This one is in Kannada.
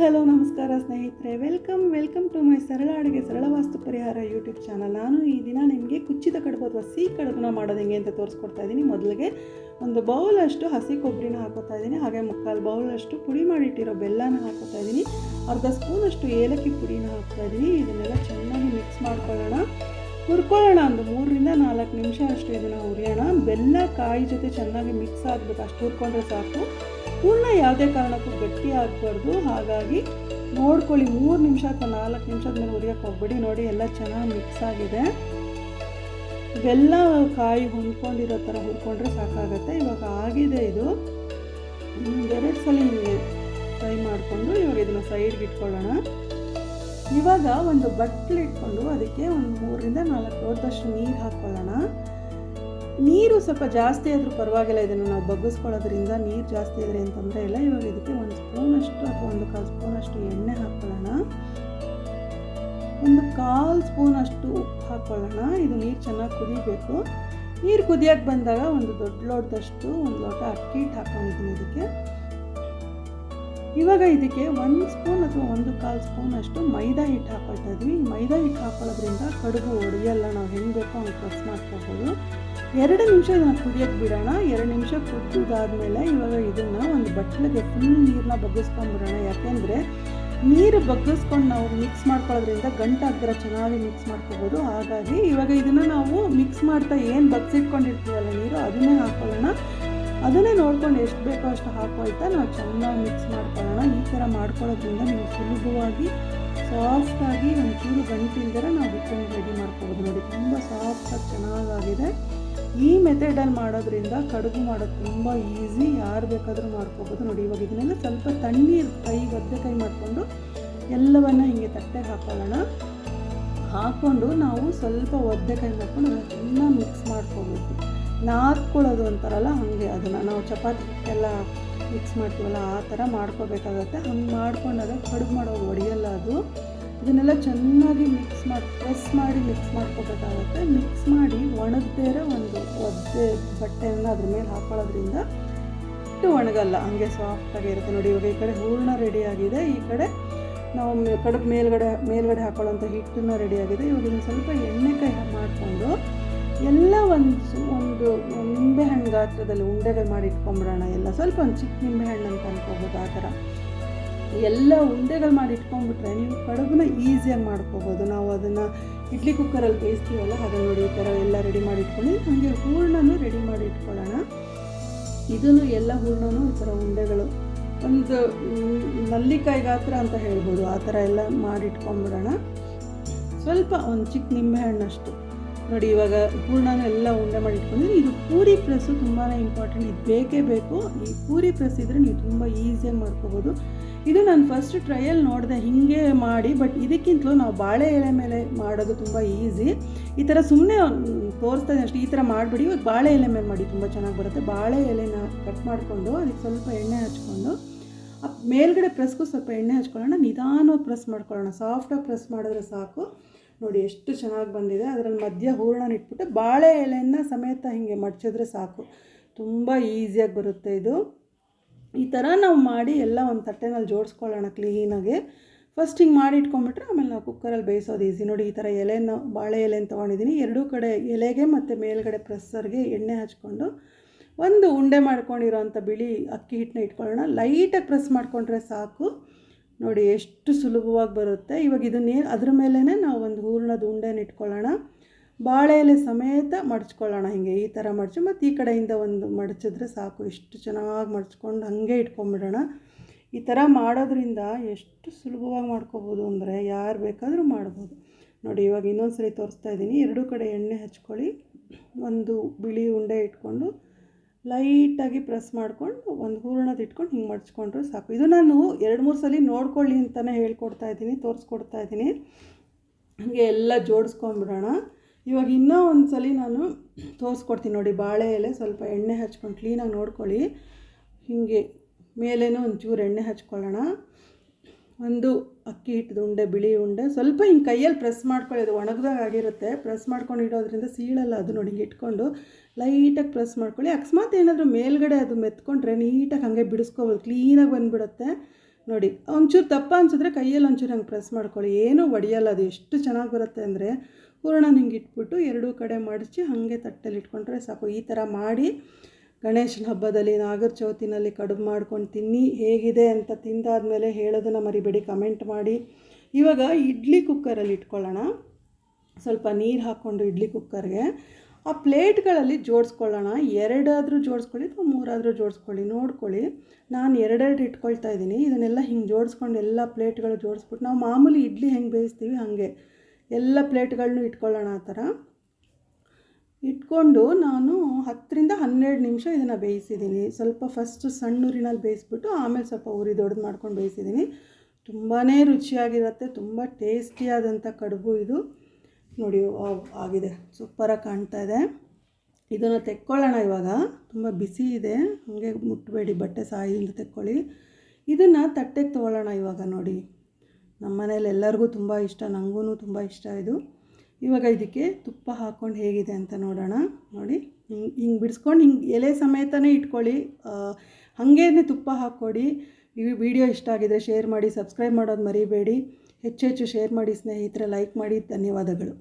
ಹಲೋ, ನಮಸ್ಕಾರ ಸ್ನೇಹಿತರೆ. ವೆಲ್ಕಮ್ ವೆಲ್ಕಮ್ ಟು ಮೈ ಸರಳ ಅಡುಗೆ, ಸರಳ ವಾಸ್ತು ಪರಿಹಾರ ಯೂಟ್ಯೂಬ್ ಚಾನಲ್ ನಾನು ಈ ದಿನ ನಿಮಗೆ ಕುಚ್ಚಿದ ಕಡುಬು ಅಥವಾ ಸಿಹಿ ಕಡುಬನ್ನ ಮಾಡೋದು ಹೆಂಗೆ ಅಂತ ತೋರಿಸ್ಕೊಡ್ತಾ ಇದ್ದೀನಿ ಮೊದಲಿಗೆ ಒಂದು ಬೌಲಷ್ಟು ಹಸಿ ಕೊಬ್ಬರಿನ ಹಾಕೋತಾ ಇದ್ದೀನಿ ಹಾಗೆ ಮುಕ್ಕಾಲು ಬೌಲಷ್ಟು ಪುಡಿ ಮಾಡಿಟ್ಟಿರೋ ಬೆಲ್ಲನ ಹಾಕೋತಾ ಇದ್ದೀನಿ ಅರ್ಧ ಸ್ಪೂನಷ್ಟು ಏಲಕ್ಕಿ ಪುಡಿನ ಹಾಕ್ತಾ ಇದ್ದೀನಿ ಇದನ್ನೆಲ್ಲ ಚೆನ್ನಾಗಿ ಮಿಕ್ಸ್ ಮಾಡ್ಕೊಳ್ಳೋಣ. ಹುರ್ಕೊಳ್ಳೋಣ. ಒಂದು ಮೂರರಿಂದ ನಾಲ್ಕು ನಿಮಿಷ ಅಷ್ಟು ಇದನ್ನು ಹುರಿಯೋಣ. ಬೆಲ್ಲ ಕಾಯಿ ಜೊತೆ ಚೆನ್ನಾಗಿ ಮಿಕ್ಸ್ ಆಗಬೇಕು ಅಷ್ಟು ಹುರ್ಕೊಂಡ್ರೆ ಸಾಕು. ಪೂರ್ಣ ಯಾವುದೇ ಕಾರಣಕ್ಕೂ ಗಟ್ಟಿ ಆಗಬಾರ್ದು ಹಾಗಾಗಿ ನೋಡ್ಕೊಳ್ಳಿ, ಮೂರು ನಿಮಿಷ ಅಥವಾ ನಾಲ್ಕು ನಿಮಿಷದ ಮೇಲೆ ಹುರಿಯೋಕೆ ಹೋಗ್ಬೇಡಿ. ನೋಡಿ, ಎಲ್ಲ ಚೆನ್ನಾಗಿ ಮಿಕ್ಸ್ ಆಗಿದೆ. ಬೆಲ್ಲ ಕಾಯಿ ಹೊಂದ್ಕೊಂಡಿರೋ ಥರ ಹುರ್ಕೊಂಡ್ರೆ ಸಾಕಾಗುತ್ತೆ. ಇವಾಗ ಆಗಿದೆ ಇದು. ಎರಡು ಸಲ ನೀವು ಫ್ರೈ ಮಾಡಿಕೊಂಡು ಇವಾಗ ಇದನ್ನು ಸೈಡ್ಗೆ ಇಟ್ಕೊಳ್ಳೋಣ. ಇವಾಗ ಒಂದು ಬಟ್ಲು ಇಟ್ಕೊಂಡು ಅದಕ್ಕೆ ಒಂದು ಮೂರರಿಂದ ನಾಲ್ಕು ಲೋಟದಷ್ಟು ನೀರು ಹಾಕ್ಕೊಳ್ಳೋಣ. ನೀರು ಸ್ವಲ್ಪ ಜಾಸ್ತಿ ಆದರೂ ಪರವಾಗಿಲ್ಲ, ಇದನ್ನು ನಾವು ಬಗ್ಗಿಸ್ಕೊಳ್ಳೋದ್ರಿಂದ ನೀರು ಜಾಸ್ತಿ ಇದ್ರೆ ಏನು ತೊಂದರೆ ಇಲ್ಲ. ಇವಾಗ ಇದಕ್ಕೆ ಒಂದು ಸ್ಪೂನಷ್ಟು ಅಥವಾ ಒಂದು ಕಾಲು ಸ್ಪೂನಷ್ಟು ಎಣ್ಣೆ ಹಾಕ್ಕೊಳ್ಳೋಣ. ಒಂದು ಕಾಲು ಸ್ಪೂನಷ್ಟು ಉಪ್ಪು ಹಾಕ್ಕೊಳ್ಳೋಣ. ಇದು ನೀರು ಚೆನ್ನಾಗಿ ಕುದಿಬೇಕು. ನೀರು ಕುದಿಯೋಕ್ಕೆ ಬಂದಾಗ ಒಂದು ದೊಡ್ಡ ಲೋಟದಷ್ಟು ಒಂದು ಲೋಟ ಅಕ್ಕಿ ಹಿಟ್ಟು ಹಾಕ್ಕೊಂಡಿದ್ದೀನಿ ಇದಕ್ಕೆ. ಇವಾಗ ಇದಕ್ಕೆ ಒಂದು ಸ್ಪೂನ್ ಅಥವಾ ಒಂದು ಕಾಲು ಸ್ಪೂನ್ ಅಷ್ಟು ಮೈದಾ ಹಿಟ್ಟು ಹಾಕೊಳ್ತಾ ಇದ್ವಿ. ಮೈದಾ ಹಿಟ್ಟು ಹಾಕೊಳ್ಳೋದ್ರಿಂದ ಕಡುಬು ಒಡೆಯಲ್ಲ. ನಾವು ಹೆಂಗೆ ಬೇಕೋ ಹಂಗೆ ಪ್ರೆಸ್ ಮಾಡ್ಕೋಬೋದು ಎರಡು ನಿಮಿಷ ಇದನ್ನು ಕುದಿಯೋಕ್ಕೆ ಬಿಡೋಣ, ಎರಡು ನಿಮಿಷ ಕುದಿದಾದ್ಮೇಲೆ ಇವಾಗ ಇದನ್ನು ಒಂದು ಬಟ್ಟಲಿಗೆ ಫುಲ್ ನೀರನ್ನ ಬಗ್ಗಿಸ್ಕೊಂಡ್ಬಿಡೋಣ. ಯಾಕೆಂದರೆ ನೀರು ಬಗ್ಗಿಸ್ಕೊಂಡು ನಾವು ಮಿಕ್ಸ್ ಮಾಡ್ಕೊಳ್ಳೋದ್ರಿಂದ ಗಂಟಾಗ್ದಿರ ಚೆನ್ನಾಗಿ ಮಿಕ್ಸ್ ಮಾಡ್ಕೋಬೋದು. ಹಾಗಾಗಿ ಇವಾಗ ಇದನ್ನು ನಾವು ಮಿಕ್ಸ್ ಮಾಡ್ತಾ ಏನು ಬಗ್ಸಿಟ್ಕೊಂಡಿರ್ತೀವಲ್ಲ ನೀರು, ಅದನ್ನೇ ಹಾಕೊಳ್ಳೋಣ. ಅದನ್ನೇ ನೋಡ್ಕೊಂಡು ಎಷ್ಟು ಬೇಕೋ ಅಷ್ಟು ಹಾಕೋಯ್ತಾ ನಾವು ಚೆನ್ನಾಗಿ ಮಿಕ್ಸ್ ಮಾಡ್ಕೊಳ್ಳೋಣ. ಈ ಥರ ಮಾಡ್ಕೊಳ್ಳೋದ್ರಿಂದ ನೀವು ಸುಲಭವಾಗಿ ಸಾಫ್ಟಾಗಿ ಒಂಚೂರು ಗಂಟಿಲ್ದರೆ ನಾವು ಬಿಟ್ಕೊಂಡು ರೆಡಿ ಮಾಡ್ಕೋಬೋದು ನೋಡಿ. ತುಂಬ ಸಾಫ್ಟಾಗಿ ಚೆನ್ನಾಗಾಗಿದೆ. ಈ ಮೆಥಡಲ್ಲಿ ಮಾಡೋದ್ರಿಂದ ಕಡುಬು ಮಾಡೋದು ತುಂಬ ಈಸಿ, ಯಾರು ಬೇಕಾದರೂ ಮಾಡ್ಕೋಬೋದು. ನೋಡಿ, ಇವಾಗ ಇದನ್ನೆಲ್ಲ ಸ್ವಲ್ಪ ತಣ್ಣೀರು ಕೈ ಒದ್ದೆ ಕೈ ಮಾಡಿಕೊಂಡು ಎಲ್ಲವನ್ನು ಹಿಂಗೆ ತಟ್ಟೆಗೆ ಹಾಕೊಳ್ಳೋಣ. ಹಾಕ್ಕೊಂಡು ನಾವು ಸ್ವಲ್ಪ ಒದ್ದೆ ಕೈ ಮಾಡ್ಕೊಂಡು ಅದನ್ನು ಮಿಕ್ಸ್ ಮಾಡ್ಕೋಬೇಕು. ನಾದ್ಕೊಳ್ಳೋದು ಅಂತಾರಲ್ಲ, ಹಾಗೆ ಅದನ್ನು ನಾವು ಚಪಾತಿ ಎಲ್ಲ ಮಿಕ್ಸ್ ಮಾಡ್ತೀವಲ್ಲ, ಆ ಥರ ಮಾಡ್ಕೋಬೇಕಾಗತ್ತೆ. ಹಂಗೆ ಮಾಡ್ಕೊಂಡಾಗ ಕಡುಬು ಮಾಡೋದು ಒಡೆಯಲ್ಲ ಅದು. ಇದನ್ನೆಲ್ಲ ಚೆನ್ನಾಗಿ ಮಿಕ್ಸ್ ಮಾಡಿ ಪ್ರೆಸ್ ಮಾಡಿ ಮಿಕ್ಸ್ ಮಾಡ್ಕೋಬೇಕಾಗುತ್ತೆ. ಮಿಕ್ಸ್ ಮಾಡಿ ಒಣಗದೇರೆ ಒಂದು ಒದ್ದೆ ಬಟ್ಟೆಯನ್ನು ಅದ್ರ ಮೇಲೆ ಹಾಕೊಳ್ಳೋದ್ರಿಂದ ಇಟ್ಟು ಒಣಗಲ್ಲ, ಹಂಗೆ ಸಾಫ್ಟಾಗಿ ಇರುತ್ತೆ. ನೋಡಿ, ಇವಾಗ ಈ ಕಡೆ ಹೂರ್ಣ ರೆಡಿ ಆಗಿದೆ. ಈ ಕಡೆ ನಾವು ಕಡುಬು ಮೇಲ್ಗಡೆ ಮೇಲ್ಗಡೆ ಹಾಕೊಳ್ಳೋಂಥ ಹಿಟ್ಟನ್ನು ರೆಡಿ ಆಗಿದೆ. ಇವಾಗ ಇದನ್ನು ಸ್ವಲ್ಪ ಎಣ್ಣೆಕಾಯಿ ಮಾಡಿಕೊಂಡು ಎಲ್ಲ ಒಂದು ಒಂದು ನಿಂಬೆಹಣ್ಣು ಗಾತ್ರದಲ್ಲಿ ಉಂಡೆಗಳು ಮಾಡಿ ಇಟ್ಕೊಂಬಿಡೋಣ ಎಲ್ಲ ಸ್ವಲ್ಪ ಒಂದು ಚಿಕ್ಕ ನಿಂಬೆಹಣ್ಣು ಅಂತ ಅನ್ಕೋಬೋದು ಆ ಥರ. ಎಲ್ಲ ಉಂಡೆಗಳು ಮಾಡಿ ಇಟ್ಕೊಂಡ್ಬಿಟ್ರೆ ನೀವು ಕಡುಬನ್ನ ಈಸಿಯಾಗಿ ಮಾಡ್ಕೋಬೋದು. ನಾವು ಅದನ್ನು ಇಡ್ಲಿ ಕುಕ್ಕರಲ್ಲಿ ಬೇಯಿಸ್ತೀವಲ್ಲ ಹಾಗೆ ನೋಡಿ ಈ ಥರ ಎಲ್ಲ ರೆಡಿ ಮಾಡಿ ಇಟ್ಕೊಂಡು ಹಾಗೆ ಹೂರ್ಣನೂ ರೆಡಿ ಮಾಡಿ ಇಟ್ಕೊಳ್ಳೋಣ. ಇದನ್ನು ಎಲ್ಲ ಹೂರ್ಣನೂ ಈ ಥರ ಉಂಡೆಗಳು. ಒಂದು ನಲ್ಲಿಕಾಯಿ ಗಾತ್ರ ಅಂತ ಹೇಳ್ಬೋದು. ಆ ಥರ ಎಲ್ಲ ಮಾಡಿ ಇಟ್ಕೊಂಡ್ಬಿಡೋಣ ಸ್ವಲ್ಪ ಒಂದು ಚಿಕ್ಕ ನಿಂಬೆಹಣ್ಣಷ್ಟು ನೋಡಿ, ಇವಾಗ ಹೂರ್ಣನ ಎಲ್ಲ ಉಂಡೆ ಮಾಡಿ ಇಟ್ಕೊಂಡ್ರೆ ಇದು ಪೂರಿ ಪ್ರೆಸ್ಸು ತುಂಬಾ ಇಂಪಾರ್ಟೆಂಟ್ ಇದು ಬೇಕೇ ಬೇಕು. ಈ ಪೂರಿ ಪ್ರೆಸ್ ಇದ್ದರೆ ನೀವು ತುಂಬ ಈಸಿಯಾಗಿ ಮಾಡ್ಕೋಬೋದು. ಇದು ನಾನು ಫಸ್ಟ್ ಟ್ರಯಲ್ ನೋಡಿದೆ, ಹೀಗೆ ಮಾಡಿ ಬಟ್ ಇದಕ್ಕಿಂತಲೂ ನಾವು ಬಾಳೆ ಎಲೆ ಮೇಲೆ ಮಾಡೋದು ತುಂಬ ಈಸಿ ಈ ಥರ ಸುಮ್ಮನೆ ತೋರಿಸ್ತಾ ಅಷ್ಟು, ಈ ಥರ ಮಾಡಿಬಿಡಿ. ಇವಾಗ ಬಾಳೆ ಎಲೆ ಮೇಲೆ ಮಾಡಿ ತುಂಬ ಚೆನ್ನಾಗಿ ಬರುತ್ತೆ. ಬಾಳೆ ಎಲೆನ ಕಟ್ ಮಾಡಿಕೊಂಡು, ಅದಕ್ಕೆ ಸ್ವಲ್ಪ ಎಣ್ಣೆ ಹಚ್ಕೊಂಡು ಮೇಲ್ಗಡೆ ಪ್ರೆಸ್ಗೂ ಸ್ವಲ್ಪ ಎಣ್ಣೆ ಹಚ್ಕೊಳ್ಳೋಣ. ನಿಧಾನವಾಗಿ ಪ್ರೆಸ್ ಮಾಡ್ಕೊಳ್ಳೋಣ. ಸಾಫ್ಟಾಗಿ ಪ್ರೆಸ್ ಮಾಡಿದ್ರೆ ಸಾಕು. ನೋಡಿ ಎಷ್ಟು ಚೆನ್ನಾಗಿ ಬಂದಿದೆ. ಅದರಲ್ಲಿ ಮಧ್ಯ ಹೂರ್ಣನ ಇಟ್ಬಿಟ್ಟು ಬಾಳೆ ಎಲೆಯನ್ನು ಸಮೇತ ಹೀಗೆ ಮಡ್ಚಿದ್ರೆ ಸಾಕು. ತುಂಬ ಈಸಿಯಾಗಿ ಬರುತ್ತೆ ಇದು. ಈ ಥರ ನಾವು ಮಾಡಿ ಎಲ್ಲ ಒಂದು ತಟ್ಟೆನಲ್ಲಿ ಜೋಡಿಸ್ಕೊಳ್ಳೋಣ ಕ್ಲೀನಾಗಿ ಫಸ್ಟ್ ಹಿಂಗೆ ಮಾಡಿ ಇಟ್ಕೊಂಬಿಟ್ರೆ ಆಮೇಲೆ ನಾವು ಕುಕ್ಕರಲ್ಲಿ ಬೇಯಿಸೋದು ಈಸಿ. ನೋಡಿ ಈ ಥರ ಎಲೆನ, ಬಾಳೆ ಎಲೆನ ತೊಗೊಂಡಿದ್ದೀನಿ. ಎರಡೂ ಕಡೆ ಎಲೆಗೆ ಮತ್ತು ಮೇಲ್ಗಡೆ ಪ್ರೆಸ್ಸರ್ಗೆ ಎಣ್ಣೆ ಹಚ್ಕೊಂಡು ಒಂದು ಉಂಡೆ ಮಾಡ್ಕೊಂಡಿರೋಂಥ ಬಿಳಿ ಅಕ್ಕಿ ಹಿಟ್ಟನ್ನ ಇಟ್ಕೊಳ್ಳೋಣ. ಲೈಟಾಗಿ ಪ್ರೆಸ್ ಮಾಡಿಕೊಂಡ್ರೆ ಸಾಕು. ನೋಡಿ ಎಷ್ಟು ಸುಲಭವಾಗಿ ಬರುತ್ತೆ. ಇವಾಗ ಇದನ್ನೇ ಅದ್ರ ಮೇಲೇ ನಾವು ಒಂದು ಹೂರ್ಣದ ಉಂಡೆನ ಇಟ್ಕೊಳ್ಳೋಣ. ಬಾಳೆ ಎಲೆ ಸಮೇತ ಮಡಚ್ಕೊಳ್ಳೋಣ ಹಿಂಗೆ ಈ ಥರ ಮಡಚು ಮತ್ತು ಈ ಕಡೆಯಿಂದ ಒಂದು ಮಡಚಿದ್ರೆ ಸಾಕು. ಎಷ್ಟು ಚೆನ್ನಾಗಿ ಮಡಚ್ಕೊಂಡು ಹಾಗೆ ಇಟ್ಕೊಂಬಿಡೋಣ. ಈ ಥರ ಮಾಡೋದ್ರಿಂದ ಎಷ್ಟು ಸುಲಭವಾಗಿ ಮಾಡ್ಕೋಬೋದು ಅಂದರೆ ಯಾರು ಬೇಕಾದರೂ ಮಾಡ್ಬೋದು. ನೋಡಿ ಇವಾಗ ಇನ್ನೊಂದು ಸರಿ ತೋರಿಸ್ತಾ ಇದ್ದೀನಿ. ಎರಡೂ ಕಡೆ ಎಣ್ಣೆ ಹಚ್ಕೊಳ್ಳಿ. ಒಂದು ಬಿಳಿ ಉಂಡೆ ಇಟ್ಕೊಂಡು ಲೈಟಾಗಿ ಪ್ರೆಸ್ ಮಾಡ್ಕೊಂಡು ಒಂದು ಹೂರಣದ ಇಟ್ಕೊಂಡು ಹಿಂಗೆ ಮಡ್ಚ್ಕೊಂಡ್ರೆ ಸಾಕು. ಇದು ನಾನು ಎರಡು ಮೂರು ಸಲ ನೋಡ್ಕೊಳ್ಳಿ ಅಂತಲೇ ಹೇಳ್ಕೊಡ್ತಾ ಇದ್ದೀನಿ, ತೋರಿಸ್ಕೊಡ್ತಾ ಇದ್ದೀನಿ. ಹಾಗೆ ಎಲ್ಲ ಜೋಡಿಸ್ಕೊಂಬಿಡೋಣ ಇವಾಗ ಇನ್ನೂ ಒಂದು ಸಲ ನಾನು ತೋರಿಸ್ಕೊಡ್ತೀನಿ ನೋಡಿ, ಬಾಳೆ ಎಲೆ ಸ್ವಲ್ಪ ಎಣ್ಣೆ ಹಚ್ಕೊಂಡು ಕ್ಲೀನಾಗಿ ನೋಡ್ಕೊಳ್ಳಿ. ಹೀಗೆ ಮೇಲೇನೂ ಒಂಚೂರು ಎಣ್ಣೆ ಹಚ್ಕೊಳ್ಳೋಣ. ಒಂದು ಅಕ್ಕಿ ಹಿಟ್ಟದ ಉಂಡೆ, ಬಿಳಿ ಉಂಡೆ, ಸ್ವಲ್ಪ ಹಿಂಗೆ ಕೈಯಲ್ಲಿ ಪ್ರೆಸ್ ಮಾಡ್ಕೊಳ್ಳೋದು ಒಣಗ್ದಾಗ ಆಗಿರುತ್ತೆ. ಪ್ರೆಸ್ ಮಾಡ್ಕೊಂಡು ಇಡೋದ್ರಿಂದ ಸೀಳಲ್ಲ, ಅದು ನೋಡಿ ಇಟ್ಕೊಂಡು ಲೈಟಾಗಿ ಪ್ರೆಸ್ ಮಾಡ್ಕೊಳ್ಳಿ. ಅಕಸ್ಮಾತ್ ಏನಾದರೂ ಮೇಲ್ಗಡೆ ಅದು ಮೆತ್ಕೊಂಡ್ರೆ ನೀಟಾಗಿ ಹಾಗೆ ಬಿಡಿಸ್ಕೋಬೋದು ಕ್ಲೀನಾಗಿ ಬಂದುಬಿಡುತ್ತೆ. ನೋಡಿ, ಒಂಚೂರು ದಪ್ಪ ಅನಿಸಿದ್ರೆ ಕೈಯಲ್ಲಿ ಒಂಚೂರು ಹಂಗೆ ಪ್ರೆಸ್ ಮಾಡ್ಕೊಳ್ಳಿ. ಏನೂ ಒಡೆಯಲ್ಲ, ಅದು ಎಷ್ಟು ಚೆನ್ನಾಗಿ ಬರುತ್ತೆ ಅಂದರೆ ಹೂರಣ ಹಿಂಗೆ ಇಟ್ಬಿಟ್ಟು ಎರಡೂ ಕಡೆ ಮಡಚಿ ಹಾಗೆ ತಟ್ಟೆಲಿ ಇಟ್ಕೊಂಡ್ರೆ ಸಾಕು. ಈ ಥರ ಮಾಡಿ ಗಣೇಶನ ಹಬ್ಬದಲ್ಲಿ ನಾಗರ ಚೌತಿನಲ್ಲಿ ಕಡುಬು ಮಾಡ್ಕೊಂಡು ತಿನ್ನಿ, ಹೇಗಿದೆ ಅಂತ ತಿಂದಾದ್ಮೇಲೆ ಹೇಳೋದನ್ನು ಮರಿಬೇಡಿ ಕಮೆಂಟ್ ಮಾಡಿ. ಇವಾಗ ಇಡ್ಲಿ ಕುಕ್ಕರಲ್ಲಿ ಇಟ್ಕೊಳ್ಳೋಣ. ಸ್ವಲ್ಪ ನೀರು ಹಾಕ್ಕೊಂಡು ಇಡ್ಲಿ ಕುಕ್ಕರ್ಗೆ. ಆ ಪ್ಲೇಟ್ಗಳಲ್ಲಿ ಜೋಡಿಸ್ಕೊಳ್ಳೋಣ. ಎರಡಾದರೂ ಜೋಡಿಸ್ಕೊಳ್ಳಿ ಅಥವಾ ಮೂರಾದರೂ ಜೋಡಿಸ್ಕೊಳ್ಳಿ. ನೋಡ್ಕೊಳ್ಳಿ. ನಾನು ಎರಡೆರಡು ಇಟ್ಕೊಳ್ತಾ ಇದ್ದೀನಿ. ಇದನ್ನೆಲ್ಲ ಹಿಂಗೆ ಜೋಡಿಸ್ಕೊಂಡು ಎಲ್ಲ ಪ್ಲೇಟ್ಗಳು ಜೋಡಿಸ್ಬಿಟ್ಟು ನಾವು ಮಾಮೂಲಿ ಇಡ್ಲಿ ಹೆಂಗೆ ಬೇಯಿಸ್ತೀವಿ ಹಾಗೆ. ಎಲ್ಲ ಪ್ಲೇಟ್ಗಳನ್ನೂ ಇಟ್ಕೊಳ್ಳೋಣ ಆ ಥರ. ಇಟ್ಕೊಂಡು ನಾನು ಹತ್ತರಿಂದ ಹನ್ನೆರಡು ನಿಮಿಷ ಇದನ್ನು ಬೇಯಿಸಿದ್ದೀನಿ. ಸ್ವಲ್ಪ ಫಸ್ಟು ಸಣ್ಣ ಊರಿನಲ್ಲಿ ಬೇಯಿಸ್ಬಿಟ್ಟು ಆಮೇಲೆ ಸ್ವಲ್ಪ ಉರಿ ದೊಡ್ಡದು ಮಾಡ್ಕೊಂಡು ಬೇಯಿಸಿದ್ದೀನಿ. ತುಂಬಾ ರುಚಿಯಾಗಿರುತ್ತೆ, ತುಂಬ ಟೇಸ್ಟಿಯಾದಂಥ ಕಡುಬು ಇದು. ನೋಡಿ ಆಗಿದೆ. ಸೂಪರಾಗಿ ಕಾಣ್ತಾ ಇದೆ. ಇದನ್ನು ತೆಕ್ಕೊಳ್ಳೋಣ ಇವಾಗ. ತುಂಬ ಬಿಸಿ ಇದೆ. ಹಾಗೆ ಮುಟ್ಟಬೇಡಿ ಬಟ್ಟೆ ಸಾಯಿಂದ ತೆಕ್ಕೊಳ್ಳಿ. ಇದನ್ನು ತಟ್ಟೆಗೆ ತೊಗೊಳ್ಳೋಣ ಇವಾಗ ನೋಡಿ. ನಮ್ಮ ಮನೇಲಿ ಎಲ್ಲರಿಗೂ ತುಂಬ ಇಷ್ಟ ನನಗೂ ತುಂಬ ಇಷ್ಟ ಇದು. ಇವಾಗ ಇದಕ್ಕೆ ತುಪ್ಪ ಹಾಕ್ಕೊಂಡು ಹೇಗಿದೆ ಅಂತ ನೋಡೋಣ. ನೋಡಿ, ಹಿಂಗೆ ಹಿಂಗೆ ಬಿಡಿಸ್ಕೊಂಡು ಹಿಂಗೆ ಎಲೆ ಸಮೇತನೇ ಇಟ್ಕೊಳ್ಳಿ. ಹಾಗೇನೆ ತುಪ್ಪ ಹಾಕ್ಕೊಡಿ. ಈ ವಿಡಿಯೋ ಇಷ್ಟ ಆಗಿದ್ರೆ ಶೇರ್ ಮಾಡಿ, ಸಬ್ಸ್ಕ್ರೈಬ್ ಮಾಡೋದು ಮರಿಬೇಡಿ. ಹೆಚ್ಚು ಹೆಚ್ಚು ಶೇರ್ ಮಾಡಿ ಸ್ನೇಹಿತರೆ, ಲೈಕ್ ಮಾಡಿ. ಧನ್ಯವಾದಗಳು.